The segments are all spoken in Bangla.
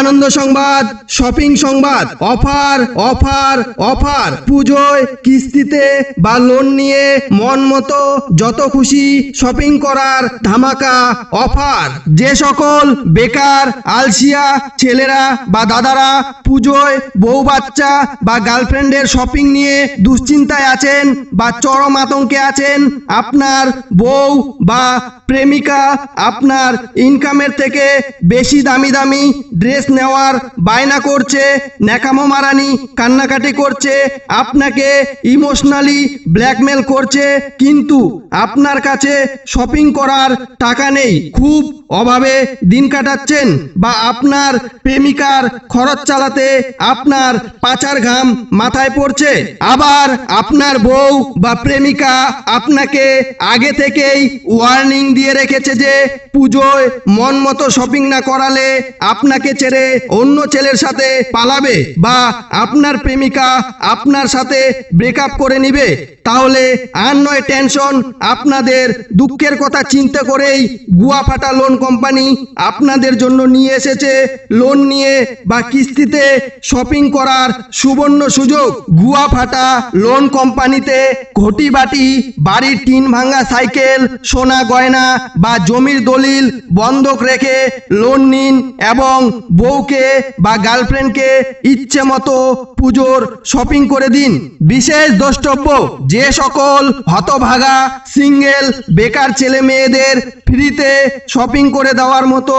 আনন্দ সংবাদ, শপিং সংবাদ, অফার অফার অফার। পুজোয়, কিস্তিতে বা লোন নিয়ে মন মতো যত খুশি শপিং করার ধামাকা অফার। যে সকল বেকার, আলসিয়া ছেলেরা বা দাদারা পুজোয় বউ বাচ্চা বা গার্লফ্রেন্ডের শপিং নিয়ে দুশ্চিন্তায় আছেন বা চরম আতঙ্কে আছেন, আপনার বউ বা প্রেমিকা আপনার ইনকামের থেকে বেশি দামি দামি ড্রেস নেওয়ার বায়না করছে, ন্যাকামো মারানি কান্নাকাটি করছে, আপনাকে ইমোশনালি ব্ল্যাকমেল করছে, কিন্তু আপনার কাছে শপিং করার টাকা নেই। খুব অভাবে দিন কাটাচ্ছেন বা আপনার প্রেমিকার খরচ চালাতে আপনার পাচার ঘাম মাথায় পড়ছে। আবার আপনার বউ বা প্রেমিকা আপনাকে আগে থেকেই ওয়ার্নিং দিয়ে রেখেছে যে, পুজোয় মন মতো শপিং না করালে আপনাকে ছেড়ে অন্য ছেলের সাথে পালাবে বা আপনার প্রেমিকা আপনার সাথে ব্রেকআপ করে নিবে, তাহলে আর নয় টেনশন আপনাদের দুঃখের কথা চিন্তা করেই গুয়া ফাটা লোন কোম্পানি আপনাদের জন্য নিয়ে এসেছে লোন নিয়ে বা কিস্তিতে শপিং করার সুবর্ণ সুযোগ। গুয়া ফাটা লোন কোম্পানিতে ঘটি বাটি বাড়ির টিন ভাঙা সাইকেল, সোনা গয়না বা জমির দলিল বন্ধক রেখে লোন নিন এবং বউকে বা গার্লফ্রেন্ডকে ইচ্ছে মতো পুজোর শপিং করে দিন। বিশেষ দ্রষ্টব্য, যে সকল হতভাগা সিঙ্গেল বেকার ছেলে মেয়েদের ফ্রিতে শপিং করে দেওয়ার মতো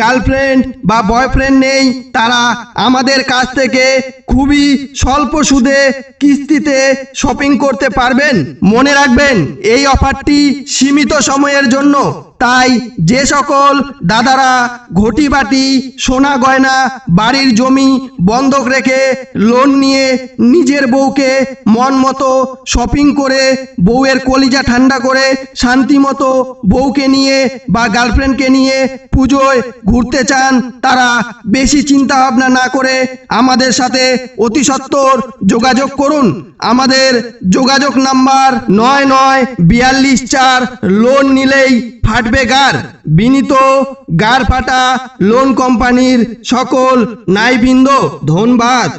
গার্লফ্রেন্ড বা বয়ফ্রেন্ড নেই, তারা আমাদের কাছ থেকে খুবই স্বল্প সুদে কিস্তিতে শপিং করতে পারবেন। মনে রাখবেন, এই অফারটি সীমিত সময়ের জন্য। তাই যে সকল দাদারা ঘটি বাটি সোনা গয়না, বাড়ির জমি বন্ধক রেখে লোন নিয়ে নিজের বউকে মন মতো শপিং করে, বউয়ের কলিজা ঠান্ডা করে, শান্তি মতো বউকে নিয়ে বা গার্লফ্রেন্ডকে নিয়ে পুজোয় ঘুরতে চান, তারা বেশি চিন্তা ভাবনা না করে আমাদের সাথে অতি সত্বর যোগাযোগ করুন। আমাদের যোগাযোগ নাম্বার নয় নয় বিয়াল্লিশ চার, লোন নিলেই ফাটবে। গার। বিনীত গার ফাটা লোন কোম্পানির সকল নাইবৃন্দ ধন্যবাদ।